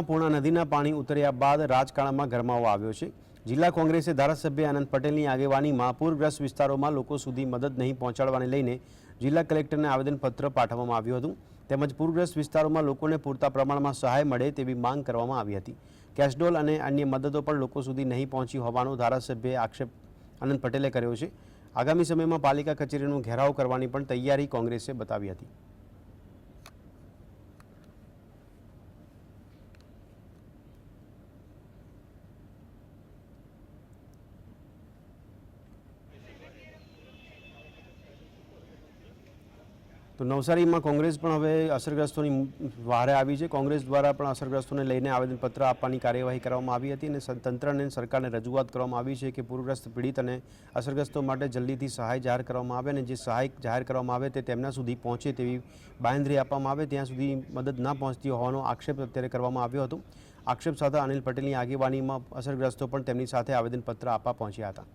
નવસારીમાં પૂર્ણા નદીના પાણી ઉતર્યા બાદ રાજકારણમાં ગરમાવો આવ્યો છે. જિલ્લા કોંગ્રેસે ધારાસભ્ય આનંદ પટેલની આગેવાનીમાં પૂરગ્રસ્ત વિસ્તારોમાં લોકો સુધી મદદ નહીં પહોંચાડવાને લઈને જિલ્લા કલેક્ટરને આવેદનપત્ર પાઠવવામાં આવ્યું હતું. તેમજ પૂરગ્રસ્ત વિસ્તારોમાં લોકોને પૂરતા પ્રમાણમાં સહાય મળે તેવી માંગ કરવામાં આવી હતી. કેશડોલ અને અન્ય મદદો પણ લોકો સુધી નહીં પહોંચી હોવાનો ધારાસભ્યએ આક્ષેપ આનંદ પટેલે કર્યો છે. આગામી સમયમાં પાલિકા કચેરીનો ઘેરાવ કરવાની પણ તૈયારી કોંગ્રેસે બતાવી હતી. તો નવસારીમાં કોંગ્રેસ પણ હવે અસરગ્રસ્તોની વારે આવી છે. કોંગ્રેસ દ્વારા પણ અસરગ્રસ્તોને લઈને આવેદનપત્ર આપવાની કાર્યવાહી કરવામાં આવી હતી અને તંત્રને સરકારને રજૂઆત કરવામાં આવી છે કે પૂરગ્રસ્ત પીડિત અને અસરગ્રસ્તો માટે જલ્દીથી સહાય જાહેર કરવામાં આવે અને જે સહાય જાહેર કરવામાં આવે તે તેમના સુધી પહોંચે તેવી બાંયધરી આપવામાં આવે. ત્યાં સુધી મદદ ના પહોંચતી હોવાનો આક્ષેપ અત્યારે કરવામાં આવ્યો હતો. આક્ષેપ સાથે અનિલ પટેલની આગેવાનીમાં અસરગ્રસ્તો પણ તેમની સાથે આવેદનપત્ર આપવા પહોંચ્યા હતા.